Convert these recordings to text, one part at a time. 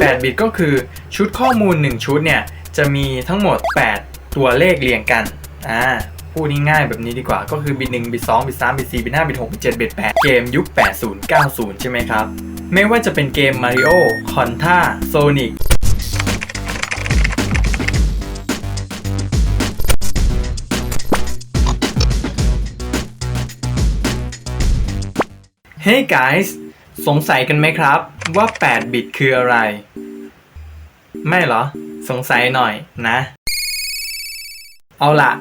8 บิตก็คือชุดข้อมูล 1 ชุดเนี่ย จะมีทั้งหมด 8 ตัวเลขเรียงกันอ่าพูดง่ายๆแบบนี้ดีกว่า ก็คือบิต1บิต2บิต3บิต4บิต5บิต6บิต7บิต8เกมยุค 80 90 ใช่ไหมครับ ไม่ว่าจะเป็นเกม Mario, Contra, Sonic เฮ้ hey guys สงสัยกันไหมครับว่า 8 บิตคืออะไร ไม่เหรอ สงสัยหน่อยนะ เอาล่ะ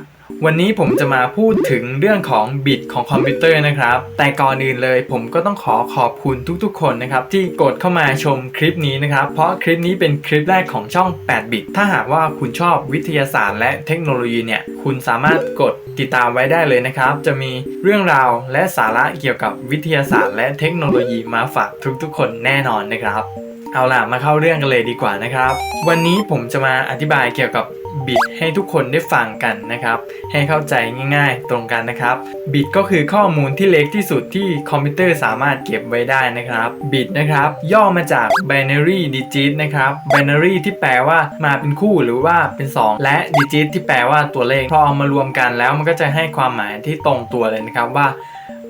วันนี้ผมจะมาพูดถึงเรื่องของบิตของคอมพิวเตอร์นะครับ แต่ก่อนอื่นเลย ผมก็ต้องขอขอบคุณทุกๆ คนนะครับ ที่กดเข้ามาชมคลิปนี้นะครับ เพราะคลิปนี้เป็นคลิปแรกของช่อง 8 บิต ถ้าหากว่าคุณชอบวิทยาศาสตร์และเทคโนโลยีเนี่ย คุณสามารถกดติดตามไว้ได้เลยนะครับ จะมีเรื่องราวและสาระเกี่ยวกับวิทยาศาสตร์ และเทคโนโลยีมาฝากทุกๆ คนแน่นอนนะครับ เอาล่ะมาเข้าเรื่องกันเลยดีกว่านะครับ วันนี้ผมจะมาอธิบายเกี่ยวกับบิตให้ทุกคนได้ฟังกันนะครับ ให้เข้าใจง่ายๆตรงกันนะครับบิตก็คือข้อมูลที่เล็กที่สุดที่คอมพิวเตอร์สามารถเก็บไว้ได้นะครับบิตนะครับ ย่อมาจาก binary digit นะครับ binary ที่แปลว่ามาเป็นคู่หรือว่าเป็น 2 และ digit ที่แปลว่าตัวเลขพอเอามารวมกันแล้วมันก็จะให้ความหมายที่ตรงตัวเลยนะครับว่า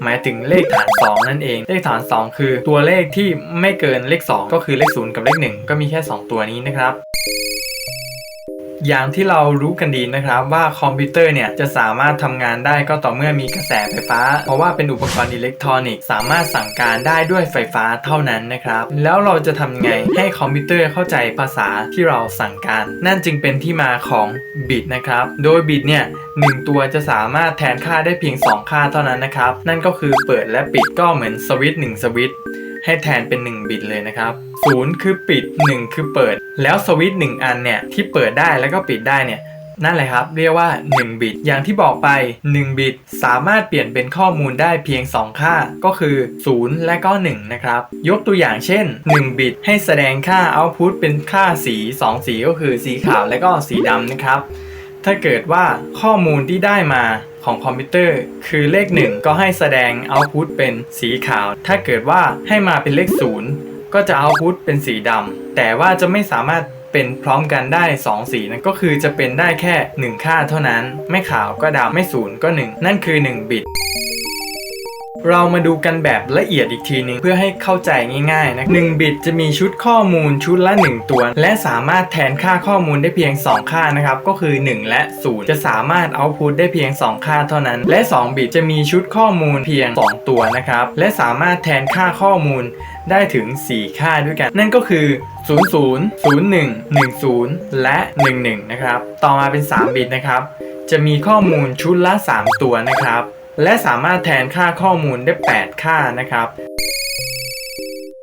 หมายถึงเลขฐาน 2 นั่นเอง เลขฐาน 2 คือตัวเลขที่ไม่เกินเลข 2 ก็คือเลข 0 กับเลข 1 ก็มีแค่ 2 ตัวนี้นะครับ อย่างที่เรารู้กันดีนะครับว่าคอมพิวเตอร์เนี่ยจะสามารถทำงานได้ก็ต่อเมื่อมีกระแสไฟฟ้า เพราะว่าเป็นอุปกรณ์อิเล็กทรอนิกส์สามารถสั่งการได้ด้วยไฟฟ้าเท่านั้นนะครับ แล้วเราจะทำไงให้คอมพิวเตอร์เข้าใจภาษาที่เราสั่งการ นั่นจึงเป็นที่มาของบิตนะครับ โดยบิตเนี่ยหนึ่งตัวจะสามารถแทนค่าได้เพียง 2 ค่าเท่านั้นนะครับ นั่นก็คือเปิดและปิดก็เหมือนสวิตช์1สวิตช์ให้แทนเป็น 1 บิตเลยนะครับ 0 คือปิด 1 คือเปิด แล้วสวิตช์1อันเนี่ยที่เปิดได้แล้วก็ปิดได้เนี่ยนั่นแหละครับ เรียกว่า 1 บิต อย่างที่บอกไป 1 บิต สามารถเปลี่ยนเป็นข้อมูลได้เพียง 2 ค่าก็คือ 0 และก็ 1 นะครับ ยกตัวอย่างเช่น 1 บิต ให้แสดงค่าเอาต์พุตเป็นค่าสี 2 สีก็คือสีขาวและก็สีดำนะครับ ถ้าเกิดว่าข้อมูลที่ได้มาของคอมพิวเตอร์ คือเลข 1 ก็ให้แสดงเอาต์พุตเป็นสีขาว ถ้าเกิดว่าให้มาเป็นเลข 0 ก็จะเอาพุทเป็นสีดำแต่ว่าจะไม่สามารถเป็นพร้อมกันได้ 2 สีนั่นก็คือจะเป็นได้แค่ 1 ค่าเท่านั้น ไม่ขาวก็ดำไม่ศูนย์ก็ 1 นั่นคือ 1 บิต เรามาดูกันแบบละเอียดอีกทีนึง เพื่อให้เข้าใจง่ายๆนะ1บิตจะมีชุดข้อมูลชุดละ 1 ตัว และสามารถแทนค่าข้อมูลได้เพียง 2 ค่านะครับ ก็คือ 1 และ 0 จะสามารถเอาพุตได้เพียง 2 ค่าเท่านั้น และ 2 บิตจะมีชุดข้อมูลเพียง 2 ตัวนะครับ และสามารถแทนค่าข้อมูลได้ถึง 4 ค่าด้วยกัน นั่นก็คือ 00 01 10 และ 11 นะครับ ต่อมาเป็น 3 บิตนะครับ จะมีข้อมูลชุดละ 3 ตัวนะครับ และสามารถแทนค่าข้อมูลได้ 8 ค่านะครับ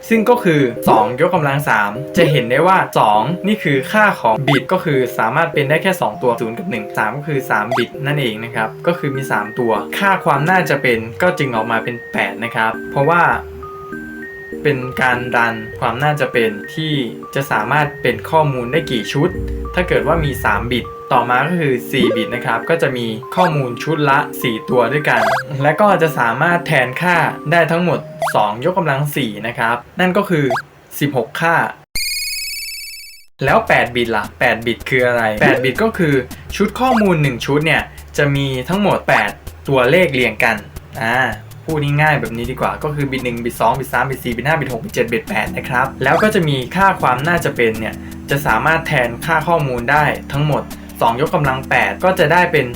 ซึ่งก็คือ 2 ยกกำลัง 3 จะเห็นได้ว่า 2 นี่คือค่าของบิตก็คือสามารถเป็นได้แค่ 2 ตัว 0 กับ 1 3 ก็คือ 3 บิตนั่นเองนะครับ ก็คือมี 3 ตัว ค่าความน่าจะเป็นก็จึงออกมาเป็น 8 นะครับ เพราะว่าเป็นการรันความน่าจะเป็นที่จะสามารถเป็นข้อมูลได้กี่ชุด ถ้าเกิดว่ามี 3 บิต ต่อมาก็คือ 4 บิตนะครับ ก็จะมีข้อมูลชุดละ 4 ตัวด้วยกัน และก็จะสามารถแทนค่าได้ทั้งหมด 2 ยกกำลัง 4 นะครับ นั่นก็คือ 16 ค่า แล้ว 8 บิตล่ะ 8 บิตคืออะไร 8 บิตก็คือชุดข้อมูล 1 ชุดเนี่ย จะมีทั้งหมด 8 ตัวเลขเรียงกัน อ่าพูดง่ายๆแบบนี้ดีกว่าก็คือบิต1บิต2บิต3บิต4บิต5บิต6บิต7บิต8นะครับ แล้วก็จะมีค่าความน่าจะเป็นเนี่ย จะสามารถแทนค่าข้อมูลได้ทั้งหมด 2 ยกกำลัง 8 ก็จะได้เป็น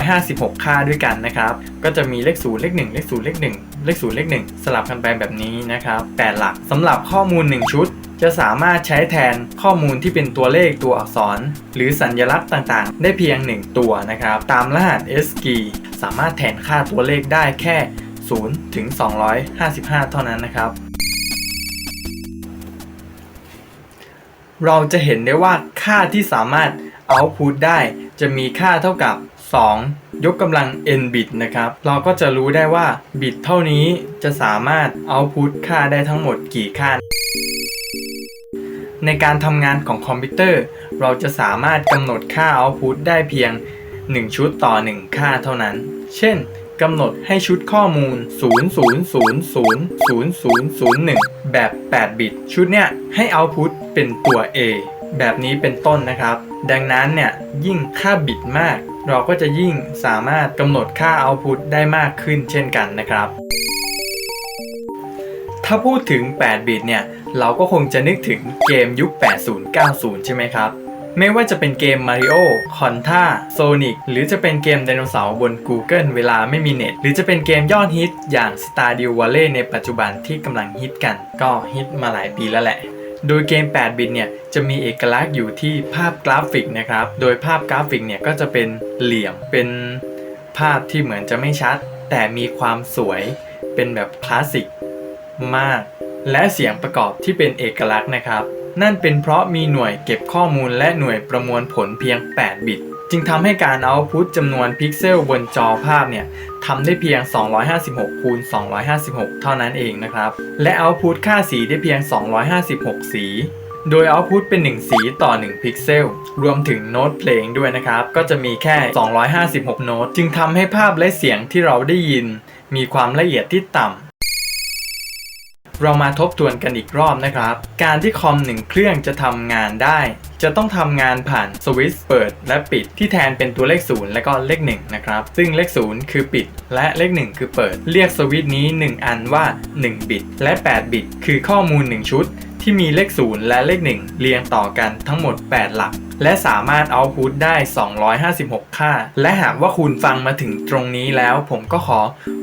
256 ค่าด้วยกันนะครับ ก็จะมีเลข 0 เลข 1 เลข 0 เลข 1 เลข 0 เลข 1 สลับกันไปแบบนี้นะครับ8หลักสำหรับข้อมูล 1 ชุด จะสามารถใช้แทนข้อมูลที่เป็นตัวเลขตัวอักษร หรือสัญลักษณ์ต่างๆ ได้เพียง 1 ตัวนะครับ ตามรหัส ASCII สามารถแทนค่าตัวเลขได้แค่ 0 ถึง 255 เท่านั้นนะครับเราจะเห็นได้ว่าค่าที่สามารถ output ได้จะมีค่าเท่ากับ 2 ยกกำลัง n บิตนะครับ เราก็จะรู้ได้ว่าบิตเท่านี้จะสามารถ output ค่าได้ทั้งหมดกี่ค่า ในการทำงานของคอมพิวเตอร์ เราจะสามารถกำหนดค่า output ได้เพียง 1 ชุดต่อ 1 ค่าเท่านั้น เช่นกำหนดให้ชุดข้อมูล 0 0 0 0 0 0 0 1 แบบ 8 บิต ชุดเนี่ยให้ output เป็นตัว A แบบนี้เป็นต้นนะครับ ดังนั้นเนี่ยยิ่งค่าบิตมาก เราก็จะยิ่งสามารถกำหนดค่า output ได้มากขึ้นเช่นกันนะครับ ถ้าพูดถึง 8 บิตเนี่ย เราก็คงจะนึกถึงเกมยุค 80-90 ใช่ไหมครับไม่ว่าจะเป็นเกม Mario, c o n t a Sonic หรือจะเป็นเกมไดโนเสาร์บน Google เวลาไม่มีเน็ต หรือจะเป็นเกมยอดฮิตอย่าง Stardew Valley ในปัจจุบันที่กำลังฮิตกัน ก็ฮิตมาหลายปีแล้วแหละ โดยเกม 8 บิตเนี่ยจะมีเอกลักษณ์อยู่ที่ภาพกราฟิกนะครับ โดยภาพกราฟิกเนี่ยก็จะเป็นเหลี่ยม เป็นภาพที่เหมือนจะไม่ชัด แต่มีความสวย เป็นแบบคลาสสิกมาก และเสียงประกอบที่เป็นเอกลักษณ์นะครับ นั่นเป็นเพราะมีหน่วยเก็บข้อมูลและหน่วยประมวลผลเพียง 8 บิต จึงทำให้การเอาพุตจำนวนพิกเซลบนจอภาพเนี่ยทำได้เพียง 256 คูณ 256 เท่านั้นเองนะครับ และเอาพุตค่าสีได้เพียง 256 สีโดยเอาพุตเป็น 1 สีต่อ 1 พิกเซล รวมถึงโน้ตเพลงด้วยนะครับ ก็จะมีแค่ 256 โน้ต จึงทำให้ภาพและเสียงที่เราได้ยิน มีความละเอียดที่ต่ำ เรามาทบทวนกันอีกรอบนะครับ การที่คอมหนึ่งเครื่องจะทำงานได้ จะต้องทำงานผ่านสวิตช์เปิดและปิดที่แทนเป็นตัวเลข 0 และก็เลข 1 นะครับ ซึ่งเลข 0 คือปิด และเลข 1 คือเปิด เรียกสวิตช์นี้ 1 อันว่า 1 บิต และ 8 บิต คือข้อมูล 1 ชุด ที่มีเลข 0 และเลข 1 เรียงต่อกันทั้งหมด 8 หลัก และสามารถเอาพุตได้ 256 ค่า และหากว่าคุณฟังมาถึงตรงนี้แล้ว ผมก็ขอ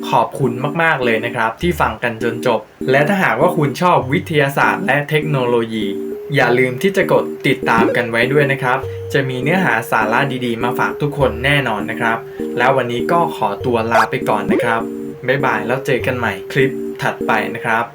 ขอบคุณมากๆเลยนะครับ ที่ฟังกันจนจบ และถ้าหากว่าคุณชอบวิทยาศาสตร์และเทคโนโลยี อย่าลืมที่จะกดติดตามกันไว้ด้วยนะครับ จะมีเนื้อหาสาระดีๆ มาฝากทุกคนแน่นอนนะครับ แล้ววันนี้ก็ขอตัวลาไปก่อนนะครับบ๊ายบายแล้วเจอกันใหม่คลิปถัดไปนะครับ